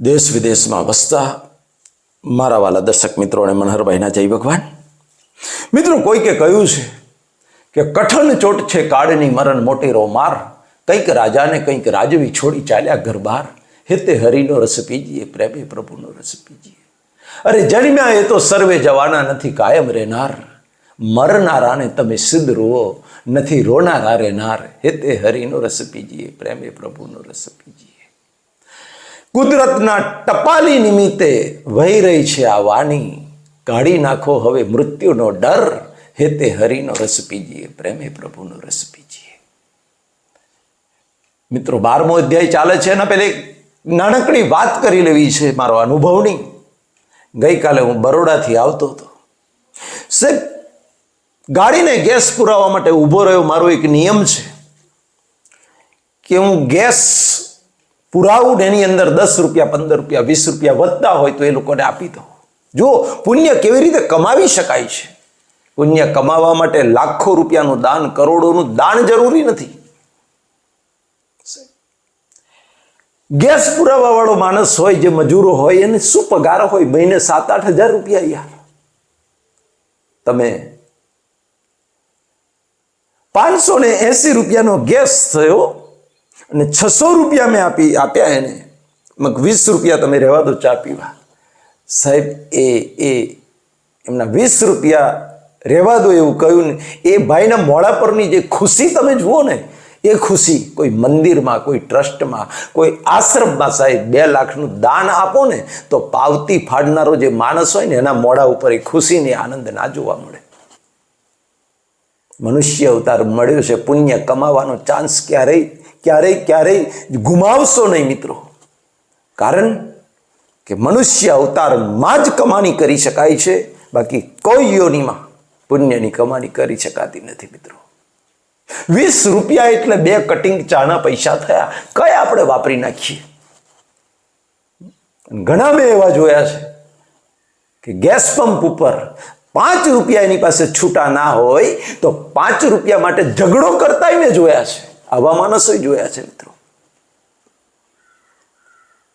દેશ વિદેશમાં વસતા મારા વાલા દર્શક મિત્રો અને મનહરભાઈના જય ભગવાન. મિત્રો, કોઈકે કહ્યું છે કે કઠણ ચોટ છે કાળની મરણ, મોટેરો માર. કંઈક રાજાને કંઈક રાજવી છોડી ચાલ્યા ઘર બહાર. હેતે હરિનો રસ પીજીએ, પ્રેમે પ્રભુનો રસ પીજીએ. અરે, જન્મ્યા એ તો સર્વે જવાના નથી, કાયમ રહેનાર. મરનારાને તમે સિદ્ધ રૂઓ નથી રોનારા રહેનાર. હેતે હરિનો રસ પીજીએ, પ્રેમે પ્રભુનો રસ પીજીએ. કુદરતના ટપાલી નિમિત્તે વહી રહી છે આ વાણી. કાઢી નાખો હવે મૃત્યુનો ડર. હેતે હરિનો રસ પીજીએ, પ્રેમે પ્રભુનો રસ પીજીએ. મિત્રો, બારમો અધ્યાય ચાલે છે એના એક નાનકડી વાત કરી લેવી છે મારો અનુભવની. ગઈકાલે હું બરોડાથી આવતો હતો. સાહેબ, ગાડીને ગેસ પુરાવવા માટે ઊભો રહ્યો મારો એક નિયમ છે કે હું ગેસ પુરાવું એની અંદર દસ રૂપિયા, પંદર રૂપિયા, વીસ રૂપિયા વધતા હોય તો એ લોકોને આપી દો. જુઓ પુણ્ય કેવી રીતે કમાવી શકાય છે? પુણ્ય કમાવા માટે લાખો રૂપિયાનું દાન, કરોડોનું દાન જરૂરી નથી. ગેસ પુરાવા વાળો માણસ હોય, જે મજૂરો હોય, એને શું પગાર હોય? મહિને સાત આઠ હજાર રૂપિયા યાર. તમે પાંચસો ને એસી રૂપિયાનો ગેસ થયો અને છસો રૂપિયા મેં આપી, આપ્યા એને. મગ વીસ રૂપિયા તમે રહેવા દો ચા પીવા. સાહેબ, એ એ, એમના વીસ રૂપિયા રહેવા દો એવું કહ્યું ને, એ ભાઈના મોડા પરની જે ખુશી તમે જુઓ ને, એ ખુશી કોઈ મંદિરમાં, કોઈ ટ્રસ્ટમાં, કોઈ આશ્રમમાં સાહેબ બે લાખનું દાન આપો ને, તો પાવતી ફાડનારો જે માણસ હોય ને, એના મોઢા ઉપર એ ખુશીને આનંદ ના જોવા મળે. મનુષ્ય અવતાર મળ્યો છે, પુણ્ય કમાવાનો ચાન્સ ક્યારેય ક્યારેય ક્યારેય ગુમાવશો નહીં મિત્રો. કારણ કે મનુષ્ય અવતારમાં જ કમાણી કરી શકાય છે, બાકી કોઈ યોનિમાં પુણ્યની કમાણી કરી શકાતી નથી મિત્રો. વીસ રૂપિયા એટલે બે કટિંગ ચાના પૈસા થયા કયા આપણે વાપરી નાખીએ? ઘણા મેં એવા જોયા છે કે ગેસ પંપ ઉપર પાંચ રૂપિયા એની પાસે છૂટા ના હોય, તો પાંચ રૂપિયા માટે ઝઘડો કરતાય મેં જોયા છે. આવા માણસો જોયા છે મિત્રો.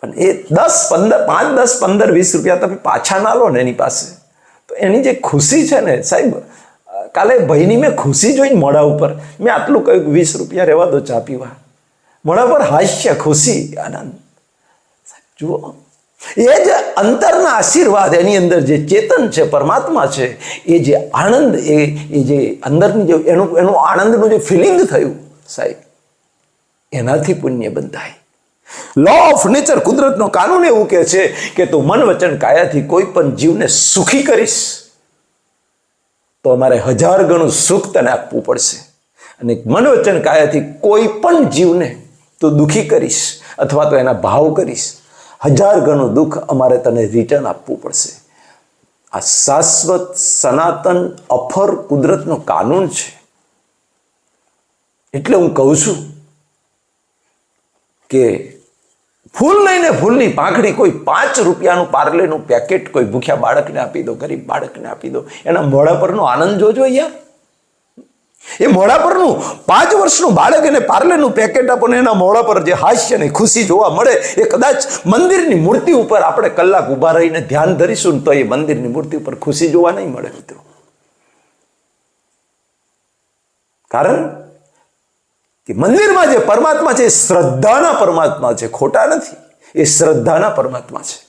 પણ એ દસ પંદર, પાંચ, દસ પંદર, વીસ રૂપિયા તમે પાછા ના લો ને એની પાસે, તો એની જે ખુશી છે ને, સાહેબ, કાલે ભાઈની મેં ખુશી જોઈને મોડા ઉપર, મેં આટલું કહ્યું વીસ રૂપિયા રહેવા દો ચા પીવા. મોડા પર હાસ્ય, ખુશી, આનંદ. જુઓ. એ જે અંતરના આશીર્વાદ એની અંદર જે ચેતન છે, પરમાત્મા છે, એ જે આનંદ, એ જે અંદરની જે એનું એનું આનંદનું જે ફિલિંગ થયું, સાહેબ એનાથી પુણ્ય બંધાય. લો ઓફ નેચર કુદરતનો કાનૂન એવું કહે છે કે તું મન વચન કાયાથી કોઈ પણ જીવને સુખી કરીશ, તો અમારે હજાર ગણું સુખ તને આપવું પડશે. અને મન વચન કાયાથી કોઈ પણ જીવને તું દુઃખી કરીશ અથવા તો એના ભાવ કરીશ, હજાર ગણું દુઃખ અમારે તને રિટર્ન આપવું પડશે. આ શાશ્વત, સનાતન, અફર કુદરતનો કાનૂન છે. એટલે હું કહું છું કે ફૂલ નહીં ને ફૂલની પાંખડી કોઈ પાંચ રૂપિયાનું પાર્લેનું પેકેટ કોઈ ભૂખ્યા બાળકને આપી દો, ગરીબ બાળકને આપી દો, એના મોઢા પરનો આનંદ જોજો યાર એ મોઢા પરનું પાંચ વર્ષનું બાળક એને પાર્લેનું પેકેટ આપો ને એના મોઢા પર જે હાસ્ય ને ખુશી જોવા મળે, એ કદાચ મંદિરની મૂર્તિ ઉપર આપણે કલાક ઊભા રહીને ધ્યાન ધરીશું તો એ મંદિરની મૂર્તિ ઉપર ખુશી જોવા નહીં મળે મિત્રો. કારણ કે મંદિરમાં જે પરમાત્મા છે એ શ્રદ્ધાના પરમાત્મા છે, ખોટા નથી. એ શ્રદ્ધાના પરમાત્મા છે.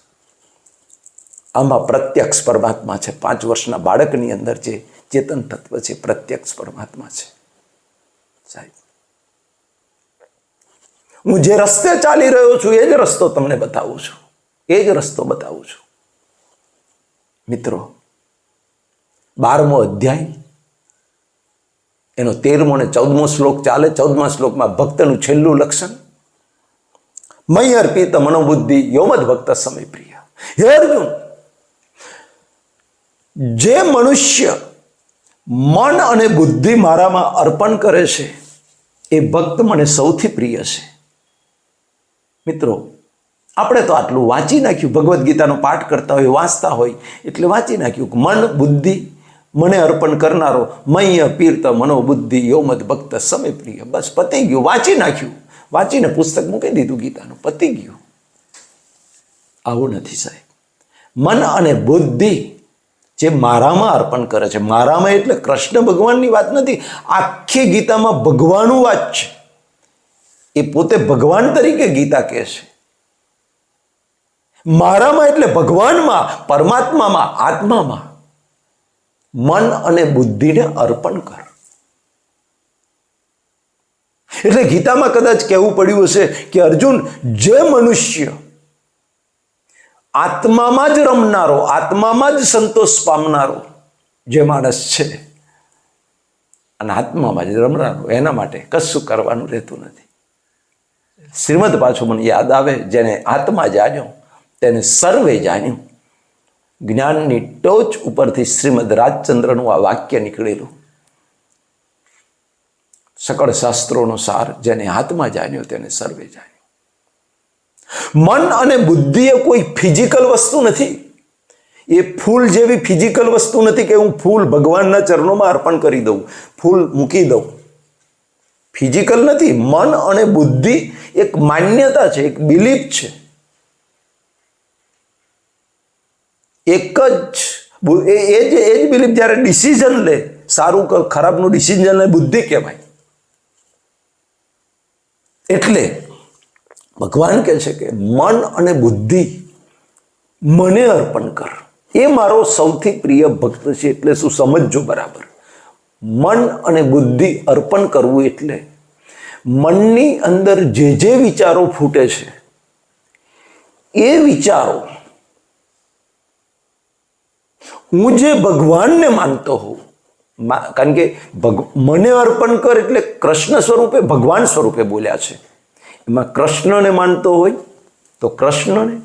આમાં પ્રત્યક્ષ પરમાત્મા છે. પાંચ વર્ષના બાળકની અંદર જે ચેતન તત્વ છે પ્રત્યક્ષ પરમાત્મા છે. સાહેબ, હું જે રસ્તે ચાલી રહ્યો છું એ જ રસ્તો તમને બતાવું છું. એ જ રસ્તો બતાવું છું. મિત્રો, બારમો અધ્યાય એનો તેરમો અને ચૌદમો શ્લોક ચાલે. ચૌદમા શ્લોકમાં ભક્તનું છેલ્લું લક્ષણ મય અર્પિત મનોબુદ્ધિ યોમદ ભક્ત સમય પ્રિય. હે અર્જુન, જે મનુષ્ય મન અને બુદ્ધિ મારામાં અર્પણ કરે છે, એ ભક્ત મને સૌથી પ્રિય છે. મિત્રો, આપણે તો આટલું વાંચી નાખ્યું. ભગવદ્ ગીતાનો પાઠ કરતા હોય, વાંચતા હોય, એટલે વાંચી નાખ્યું મન, બુદ્ધિ મને અર્પણ કરનારો મય પીર્ત મનોબુદ્ધિ યોમદ ભક્ત સમય પ્રિય બસ પતી ગયું. વાંચી નાખ્યું. વાંચીને પુસ્તક મૂકી દીધું ગીતાનું. પતી ગયું. આવું નથી સાહેબ. મન અને બુદ્ધિ જે મારામાં અર્પણ કરે છે. મારામાં એટલે કૃષ્ણ ભગવાનની વાત નથી. આખી ગીતામાં ભગવાનનું વાત છે. એ પોતે ભગવાન તરીકે ગીતા કહે છે. મારામાં એટલે ભગવાનમાં, પરમાત્મામાં, આત્મામાં. મન અને બુદ્ધિને અર્પણ કર. એટલે ગીતામાં કદાચ કહેવું પડ્યું હશે કે અર્જુન, જે મનુષ્ય આત્મામાં જ રમનારો, આત્મામાં જ સંતોષ પામનારો, જે માણસ છે, અને આત્મામાં જ રમનારો, એના માટે કશું કરવાનું રહેતું નથી. શ્રીમદ પાછું મને યાદ આવે, જેને આત્મા જાણ્યો, તેને સર્વે જાણ્યું. જ્ઞાનની ટોચ ઉપરથી શ્રીમદ રાજચંદ્રનું આ વાક્ય નીકળેલું. સકળ શાસ્ત્રોનો સાર જેને હાથમાં જાણ્યો તેને સર્વે જાણ્યો મન અને બુદ્ધિ એ કોઈ ફિઝિકલ વસ્તુ નથી. એ ફૂલ જેવી ફિઝિકલ વસ્તુ નથી કે હું ફૂલ ભગવાનના ચરણોમાં અર્પણ કરી દઉં, ફૂલ મૂકી દઉં. ફિઝિકલ નથી. મન અને બુદ્ધિ એક માન્યતા છે, એક બિલીફ છે. એક જ એ જ એ જ બિલીફ જ્યારે ડિસિઝન લે, સારું ખરાબનું ડિસિઝન લે, બુદ્ધિ કહેવાય. એટલે ભગવાન કહે છે કે મન અને બુદ્ધિ મને અર્પણ કર. એ મારો સૌથી પ્રિય ભક્ત છે, એટલે શું સમજજો બરાબર. મન અને બુદ્ધિ અર્પણ કરવું એટલે મનની અંદર જે જે વિચારો ફૂટે છે, એ વિચારો હું જે ભગવાનને માનતો હોઉં કારણ કે ભગ, મને અર્પણ કર એટલે કૃષ્ણ સ્વરૂપે ભગવાન સ્વરૂપે બોલ્યા છે. એમાં કૃષ્ણને માનતો હોય તો કૃષ્ણને,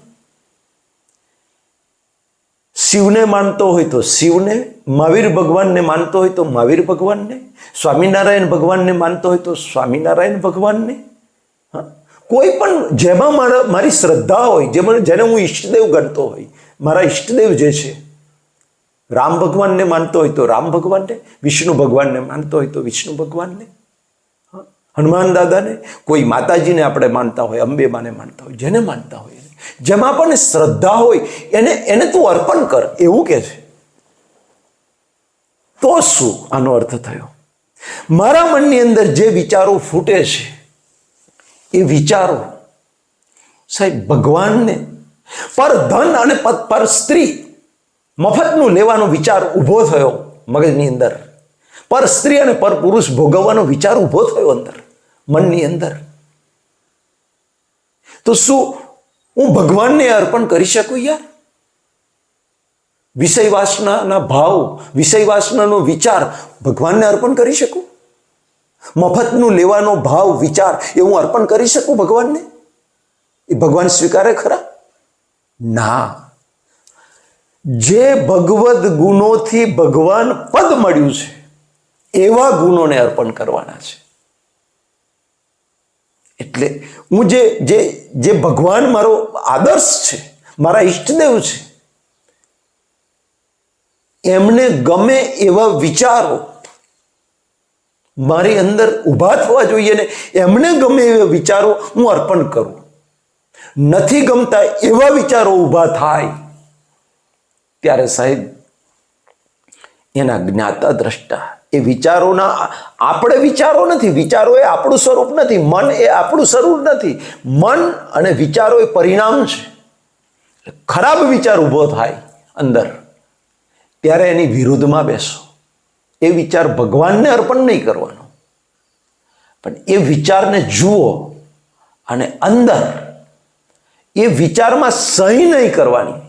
શિવને માનતો હોય તો શિવને, મહાવીર ભગવાનને માનતો હોય તો મહાવીર ભગવાનને, સ્વામિનારાયણ ભગવાનને માનતો હોય તો સ્વામિનારાયણ ભગવાનને. હા? કોઈ પણ જેમાં મારા, મારી શ્રદ્ધા હોય જે મને જેને હું ઈષ્ટદેવ ગણતો હોય, મારા ઈષ્ટદેવ જે છે રામ ભગવાનને માનતો હોય તો રામ ભગવાનને, વિષ્ણુ ભગવાનને માનતો હોય તો વિષ્ણુ ભગવાનને. હનુમાન દાદાને, કોઈ માતાજીને આપણે માનતા હોય અંબે માને માનતા હોય, જેને માનતા હોય જેમાં પણ શ્રદ્ધા હોય, એને એને તું અર્પણ કર, એવું કે છે. તો શું આનો અર્થ થયો? મારા મનની અંદર જે વિચારો ફૂટે છે, એ વિચારો સાહેબ ભગવાનને, પર ધન અને પદ પર સ્ત્રી મફતનું લેવાનો વિચાર ઊભો થયો મગજની અંદર. પર સ્ત્રી અને પર પુરુષ ભોગવવાનો વિચાર ઊભો થયો અંદર, મનની અંદર. તો શું હું ભગવાનને અર્પણ કરી શકું યાર? વિષય વાસનાના ભાવ વિષય વાસનાનો વિચાર ભગવાનને અર્પણ કરી શકું? મફતનું લેવાનો ભાવ, વિચાર એ હું અર્પણ કરી શકું ભગવાનને? એ ભગવાન સ્વીકારે ખરા? ના. જે ભગવદ્ ગુણોથી ભગવાન પદ મળ્યું છે, એવા ગુણોને અર્પણ કરવાના છે. એટલે હું જે જે જે ભગવાન મારો આદર્શ છે, મારા ઈષ્ટદેવ છે, એમને ગમે એવા વિચારો મારી અંદર ઊભા થવા જોઈએ ને એમને ગમે એવા વિચારો હું અર્પણ કરું. નથી ગમતા એવા વિચારો ઊભા થાય ત્યારે સાહેબ, એના જ્ઞાતા દ્રષ્ટા, એ વિચારોના, આપણે વિચારો નથી, વિચારો એ આપણું સ્વરૂપ નથી, મન એ આપણું સ્વરૂપ નથી. મન અને વિચારો એ પરિણામ છે. ખરાબ વિચાર ઊભો થાય અંદર, ત્યારે એની વિરુદ્ધમાં બેસો. એ વિચાર ભગવાનને અર્પણ નહીં કરવાનો. પણ એ વિચારને જુઓ અને અંદર, એ વિચારમાં સહી નહીં કરવાની.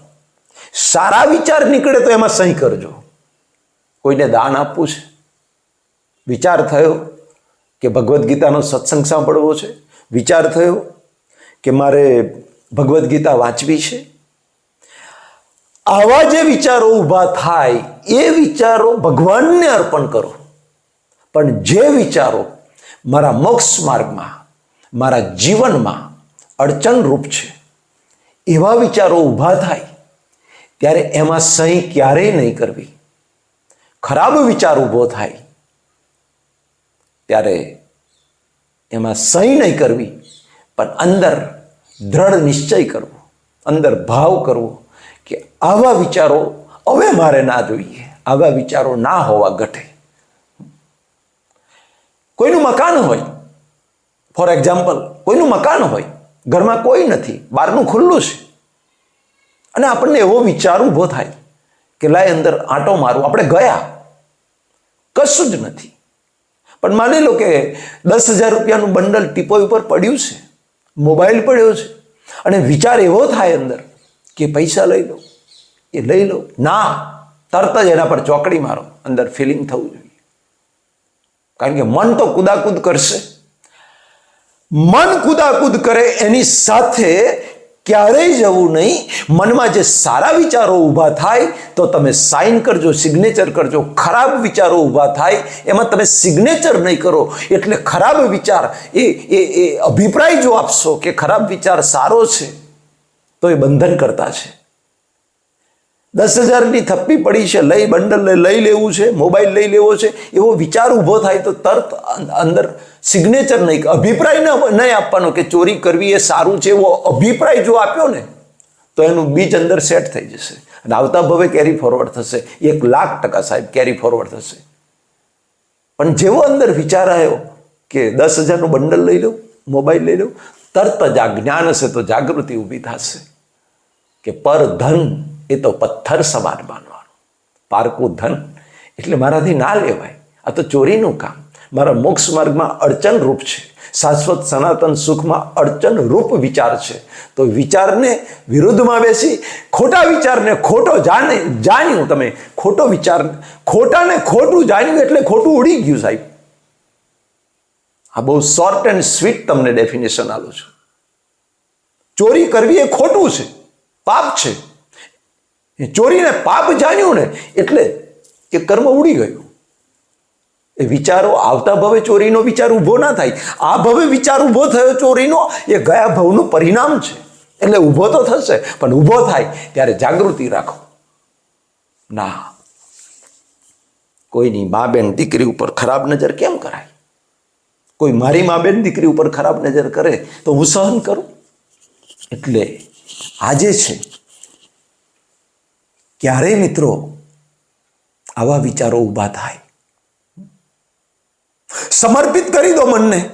સારા વિચાર નીકળે તો એમાં સહી કરજો. કોઈને દાન આપવું છે? વિચાર થયો કે ભગવદ્ ગીતાનો સત્સંગ સાંભળવો છે? વિચાર થયો કે મારે ભગવદ્ ગીતા વાંચવી છે? આવા જે વિચારો ઊભા થાય, એ વિચારો ભગવાનને અર્પણ કરો. પણ જે વિચારો મારા મોક્ષ માર્ગમાં, મારા જીવનમાં અડચણરૂપ છે, એવા વિચારો ઊભા થાય ત્યારે એમાં સહી ક્યારેય નહીં કરવી. ખરાબ વિચાર ઊભો થાય, ત્યારે એમાં સહી નહીં કરવી, પણ અંદર દ્રઢ નિશ્ચય કરવો, અંદર ભાવ કરવો કે આવા વિચારો હવે મારે ના જોઈએ, આવા વિચારો ના હોવા ઘટે. કોઈનું મકાન હોય, ફોર એક્ઝામ્પલ, કોઈનું મકાન હોય, ઘરમાં કોઈ નથી, બહારનું ખુલ્લું છે. અને આપણને એવો વિચાર ઊભો થાય કે લાય અંદર આંટો મારું. આપણે ગયા. કશું જ નથી. પણ માની લો કે દસ હજાર રૂપિયાનું બંડલ ટીપોઈ ઉપર પડ્યું છે. મોબાઈલ પડ્યો છે. અને વિચાર એવો થાય અંદર કે પૈસા લઈ લો એ લઈ લો ના, તરત જ એના પર ચોકડી મારો. અંદર ફિલિંગ થવું જોઈએ. કારણ કે મન તો કુદાકુદ કરશે. મન કુદાકુદ કરે એની સાથે ક્યારેય જવું નહીં. મનમાં જે સારા વિચારો ઊભા થાય, તો તમે સાઇન કરજો સિગ્નેચર કરજો. ખરાબ વિચારો ઊભા થાય, એમાં તમે સિગ્નેચર નહીં કરો. એટલે ખરાબ વિચાર એ એ એ અભિપ્રાય જો આપશો કે ખરાબ વિચાર સારો છે, તો એ બંધન કરતા છે. દસ હજારની થપ્પી પડી છે, લઈ બંડલ લઈ લેવું છે, મોબાઈલ લઈ લેવો છે, એવો વિચાર ઊભો થાય તો તરત અંદર સિગ્નેચર નહીં, અભિપ્રાય ન, નહીં આપવાનો કે ચોરી કરવી એ સારું છે એવો અભિપ્રાય જો આપ્યો ને, તો એનું બીજ અંદર સેટ થઈ જશે. અને આવતા ભવે કેરી ફોરવર્ડ થશે. એક લાખ ટકા સાહેબ કેરી ફોરવર્ડ થશે. પણ જેવો અંદર વિચાર આવ્યો કે દસ હજારનું બંડલ લઈ લઉં મોબાઈલ લઈ લઉં તરત જ આ જ્ઞાન હશે તો જાગૃતિ ઊભી થશે. કે પર ધન એ તો પથ્થર સમાન માનવાનું. પારકું ધન એટલે મારાથી ના લેવાય. આ તો ચોરીનું કામ. મારા મોક્ષ માર્ગમાં અડચણ રૂપ છે. શાશ્વત સનાતન સુખમાં અડચણ રૂપ વિચાર છે. તો વિચારને વિરુદ્ધમાં બેસી ખોટા વિચારને ખોટો જાણે જાણ્યું તમે. ખોટો વિચાર, ખોટાને ખોટું જાણ્યું એટલે ખોટું ઉડી ગયું સાહેબ. આ બહુ શોર્ટ એન્ડ સ્વીટ તમને ડેફિનેશન આલું છું. ચોરી કરવી એ ખોટું છે. પાપ છે. એ ચોરીને પાપ જાણ્યું ને એટલે એ કર્મ ઉડી ગયું. એ વિચારો આવતા ભવે ચોરીનો વિચાર ઊભો ના થાય. આ ભવે વિચાર ઊભો થયો ચોરીનો, એ ગયા ભવનું પરિણામ છે. એટલે ઊભો તો થશે, પણ ઊભો થાય ત્યારે જાગૃતિ રાખો. ના. કોઈની મા બેન દીકરી ઉપર ખરાબ નજર કેમ કરાય? કોઈ મારી મા બેન દીકરી ઉપર ખરાબ નજર કરે તો હું સહન કરું? એટલે આજે છે. ક્યારે મિત્રો આવા વિચારો ઊભા થાય. સમર્પિત કરી દો મનને.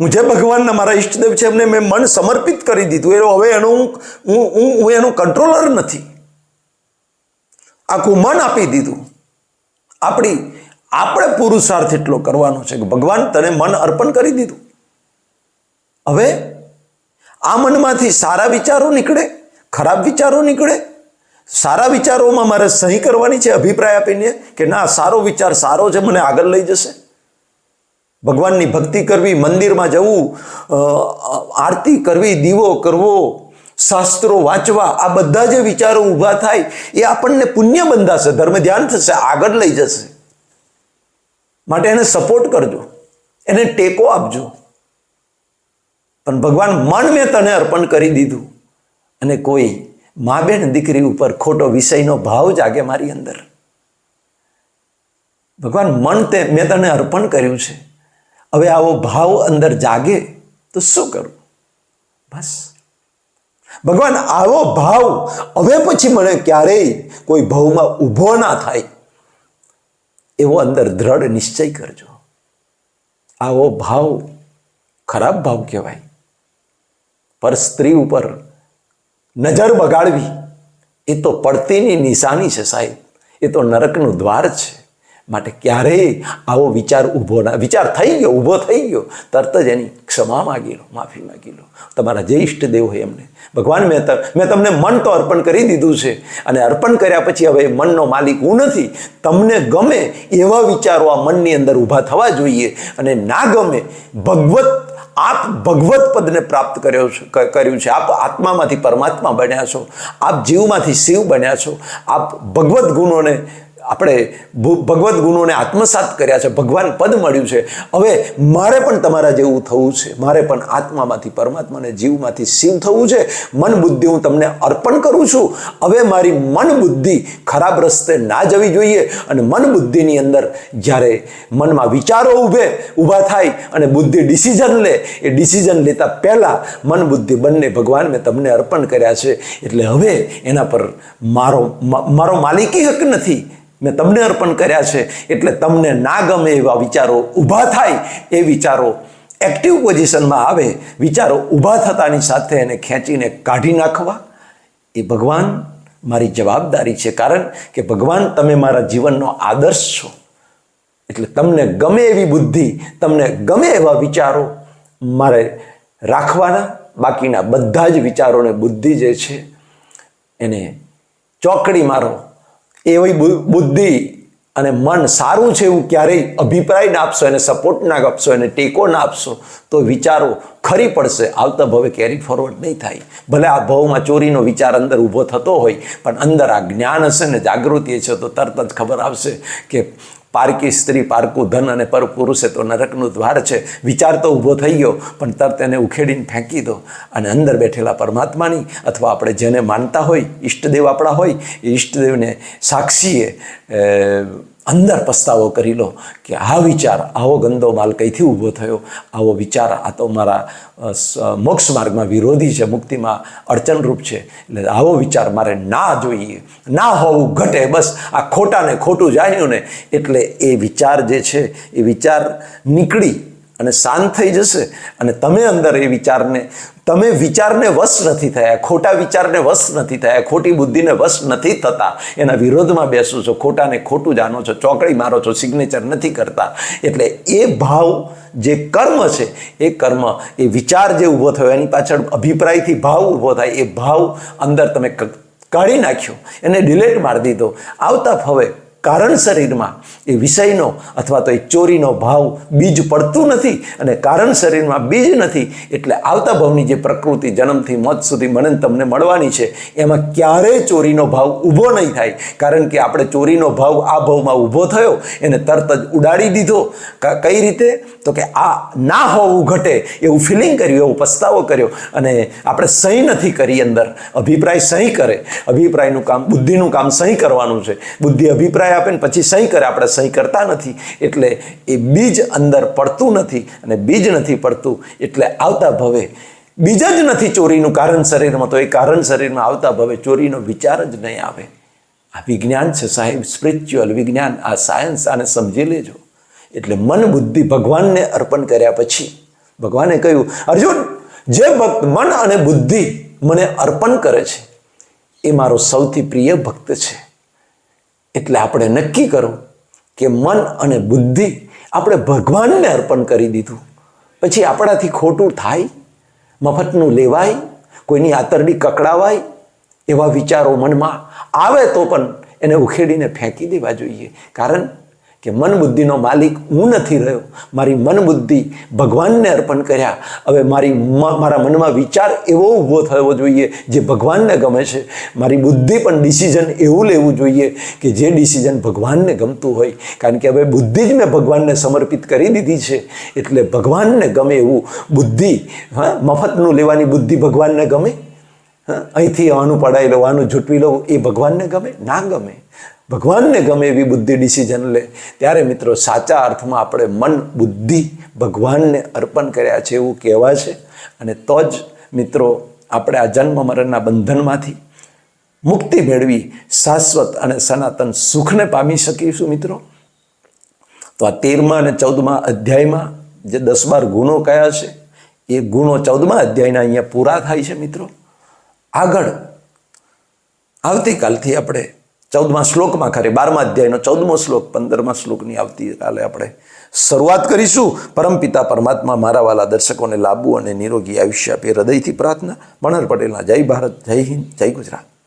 હું જે ભગવાનના મારા ઈષ્ટદેવ છે એમને મેં મન સમર્પિત કરી દીધું. એ હવે એનો હું હું હું એનો કંટ્રોલર નથી. આખું મન આપી દીધું. આપણી આપણે પુરુષાર્થ એટલો કરવાનો છે કે ભગવાન તને મન અર્પણ કરી દીધું. હવે આ મનમાંથી સારા વિચારો નીકળે, ખરાબ વિચારો નીકળે. સારા વિચારોમાં મારે સહી કરવાની છે અભિપ્રાય આપીને કે ના, સારો વિચાર સારો છે, મને આગળ લઈ જશે. ભગવાનની ભક્તિ કરવી, મંદિરમાં જવું આરતી કરવી, દીવો કરવો, શાસ્ત્રો વાંચવા, આ બધા જે વિચારો ઊભા થાય, એ આપણને પુણ્ય બંધાશે, ધર્મ ધ્યાન થશે, આગળ લઈ જશે. માટે એને સપોર્ટ કરજો. એને ટેકો આપજો. પણ ભગવાન મન મેં તને અર્પણ કરી દીધું. અને કોઈ મા બેન દીકરી ઉપર ખોટો વિષયનો ભાવ જાગે મારી અંદર. ભગવાન મન તે મેં તને અર્પણ કર્યું છે. હવે આવો ભાવ અંદર જાગે તો શું કરું? બસ. ભગવાન, આવો ભાવ હવે પછી મને ક્યારેય કોઈ ભાવમાં ઊભો ના થાય. એવો અંદર દ્રઢ નિશ્ચય કરજો. આવો ભાવ ખરાબ ભાવ કહેવાય. પર સ્ત્રી ઉપર નજર બગાડવી, એ તો પડતીની નિશાની છે સાહેબ. એ તો નરકનું દ્વાર છે. માટે ક્યારેય આવો વિચાર ઊભો ના, વિચાર થઈ ગયો, ઊભો થઈ ગયો. તરત જ એની ક્ષમા માગી લો, માફી માગી લો. તમારા જે ઈષ્ટદેવ હોય એમને. ભગવાન, મેં મેં તમને મન તો અર્પણ કરી દીધું છે અને અર્પણ કર્યા પછી હવે મનનો માલિક હું નથી. તમને ગમે એવા વિચારો આ મનની અંદર ઊભા થવા જોઈએ અને ના ગમે ભગવત આપ ભગવત પદને પ્રાપ્ત કર્યો છે કર્યું છે. આપ આત્મામાંથી પરમાત્મા બન્યા છો. આપ જીવમાંથી શિવ બન્યા છો. આપ ભગવત ગુણોને આપણે ભગવદ્ ગુણોને આત્મસાત કર્યા છે, ભગવાન પદ મળ્યું છે. હવે મારે પણ તમારા જેવું થવું છે. મારે પણ આત્મામાંથી, પરમાત્માને, જીવમાંથી શિવ થવું છે. મન બુદ્ધિ હું તમને અર્પણ કરું છું. હવે મારી મન બુદ્ધિ ખરાબ રસ્તે ના જવી જોઈએ અને મન બુદ્ધિની અંદર જ્યારે મનમાં વિચારો ઊભે ઊભા થાય અને બુદ્ધિ ડિસિઝન લે, એ ડિસિઝન લેતા પહેલાં મન બુદ્ધિ બંને ભગવાન મેં તમને અર્પણ કર્યા છે. એટલે હવે એના પર મારો મારો માલિકી હક નથી. મેં તમને અર્પણ કર્યા છે એટલે તમને ના ગમે એવા વિચારો ઊભા થાય એ વિચારો એક્ટિવ પોઝિશનમાં આવે, વિચારો ઊભા થતાની સાથે એને ખેંચીને કાઢી નાખવા. એ ભગવાન મારી જવાબદારી છે. કારણ કે ભગવાન, તમે મારા જીવનનો આદર્શ છો. એટલે તમને ગમે એવી બુદ્ધિ, તમને ગમે એવા વિચારો મારે રાખવાના. બાકીના બધા જ વિચારોને બુદ્ધિ જે છે, એને ચોકડી મારો. એવી બુદ્ધિ અને મન સારું છે એવું ક્યારેય અભિપ્રાય ના આપશો, એને સપોર્ટ ના આપશો, એને ટેકો ના આપશો, તો વિચારો ખરી પડશે. આવતા ભવે કેરી ફોરવર્ડ નહીં થાય. ભલે આ ભવમાં ચોરીનો વિચાર અંદર ઊભો થતો હોય, પણ અંદર આ જ્ઞાન હશે ને જાગૃતિ છે તો તરત જ ખબર આવશે કે પારકી સ્ત્રી, પારકું ધન અને પર પુરુષે તો નરકનું દ્વાર છે. વિચાર તો ઊભો થઈ ગયો, પણ તરત એને ઉખેડીને ફેંકી દો. અને અંદર બેઠેલા પરમાત્માની, અથવા આપણે જેને માનતા હોય, ઈષ્ટદેવ આપણા હોય, એ ઈષ્ટદેવને સાક્ષીએ અંદર પસ્તાવો કરી લો કે આ વિચાર, આવો ગંદો માલ કઈથી ઊભો થયો? આવો વિચાર આ તો મારા મોક્ષ માર્ગમાં વિરોધી છે, મુક્તિમાં અડચણરૂપ છે. એટલે આવો વિચાર મારે ના જોઈએ, ના હોવું ઘટે, બસ આ ખોટાને ખોટું જાણ્યું ને, એટલે એ વિચાર જે છે, એ વિચાર નીકળી અને શાંત થઈ જશે અને તમે અંદર એ વિચારને, તમે વિચારને વશ નથી થયા, ખોટા વિચારને વશ નથી થયા, ખોટી બુદ્ધિને વશ નથી થતા. એના વિરોધમાં બેસો છો, ખોટાને ખોટું જાણો છો, ચોકડી મારો છો સિગ્નેચર નથી કરતા. એટલે એ ભાવ જે કર્મ છે, એ કર્મ, એ વિચાર જે ઊભો થયો, એની પાછળ અભિપ્રાયથી ભાવ ઊભો થાય, એ ભાવ અંદર તમે કાઢી નાખ્યો. એને ડિલેટ મારી દીધો. આવતા ફવે કારણ શરીરમાં એ વિષયનો અથવા તો એ ચોરીનો ભાવ બીજ પડતું નથી અને કારણ શરીરમાં બીજ નથી એટલે આવતા ભાવની જે પ્રકૃતિ જન્મથી મોત સુધી મને તમને મળવાની છે, એમાં ક્યારેય ચોરીનો ભાવ ઊભો નહીં થાય. કારણ કે આપણે ચોરીનો ભાવ આ ભાવમાં ઊભો થયો, એને તરત જ ઉડાડી દીધો. કઈ રીતે? તો કે આ ના હોવું ઘટે એવું ફિલિંગ કર્યું, એવો પસ્તાવો કર્યો અને આપણે સહી નથી કરી અંદર. અભિપ્રાય સહી કરે. અભિપ્રાયનું કામ, બુદ્ધિનું કામ સહી કરવાનું છે. બુદ્ધિ અભિપ્રાય આપે ને પછી સહી કરે આપણે સહી કરતા નથી. એટલે એ બીજ અંદર પડતું નથી અને બીજ નથી પડતું. એટલે આવતા ભવે બીજ જ નથી ચોરીનું કારણ શરીરમાં. તો એ કારણ શરીરમાં આવતા ભવે ચોરીનો વિચાર જ નહીં આવે. આ વિજ્ઞાન છે સાહેબ સ્પિરિચ્યુઅલ વિજ્ઞાન. આ સાયન્સ આને સમજી લેજો. એટલે મન બુદ્ધિ ભગવાનને અર્પણ કર્યા પછી ભગવાને કહ્યું, અર્જુન, જે ભક્ત મન અને બુદ્ધિ મને અર્પણ કરે છે, એ મારો સૌથી પ્રિય ભક્ત છે. એટલે આપણે નક્કી કરો કે મન અને બુદ્ધિ આપણે ભગવાનને અર્પણ કરી દીધું. પછી આપણાથી ખોટું થાય, મફતનું લેવાય, કોઈની આતરડી કકડાવાય એવા વિચારો મનમાં આવે તો પણ એને ઉખેડીને ફેંકી દેવા જોઈએ. કારણ કે મન બુદ્ધિનો માલિક હું નથી રહ્યો. મારી મન બુદ્ધિ ભગવાનને અર્પણ કર્યા. હવે મારી મારા મનમાં વિચાર એવો ઊભો થવો જોઈએ જે ભગવાનને ગમે છે. મારી બુદ્ધિ પણ ડિસિઝન એવું લેવું જોઈએ કે જે ડિસિઝન ભગવાનને ગમતું હોય. કારણ કે હવે બુદ્ધિ જ મેં ભગવાનને સમર્પિત કરી દીધી છે. એટલે ભગવાનને ગમે એવું બુદ્ધિ, હા, મફતનું લેવાની બુદ્ધિ ભગવાનને ગમે? અહીંથી આનું પડાવી લઉં આનું ઝૂંટવી લઉં એ ભગવાનને ગમે? ના ગમે. ભગવાનને ગમે એવી બુદ્ધિ ડિસિઝન લે, ત્યારે મિત્રો સાચા અર્થમાં આપણે મન, બુદ્ધિ ભગવાનને અર્પણ કર્યા છે એવું કહેવાય છે. અને તો જ મિત્રો આપણે આ જન્મ મરણના બંધનમાંથી મુક્તિ મેળવી શાશ્વત અને સનાતન સુખને પામી શકીશું મિત્રો. તો આ તેરમા અને ચૌદમા અધ્યાયમાં જે દસ બાર ગુણો કયા છે, એ ગુણો ચૌદમા અધ્યાયના અહીંયા પૂરા થાય છે મિત્રો. આગળ, આવતીકાલથી આપણે ચૌદમા શ્લોકમાં ખરે, બારમા અધ્યાયનો ચૌદમો શ્લોક, પંદરમા શ્લોકની આવતીકાલે આપણે શરૂઆત કરીશું. પરમપિતા પરમાત્મા મારા વાલા દર્શકોને લાંબુ અને નિરોગી આયુષ્ય આપે હૃદયથી પ્રાર્થના. મણર પટેલના જય ભારત, જય હિન્દ, જય ગુજરાત.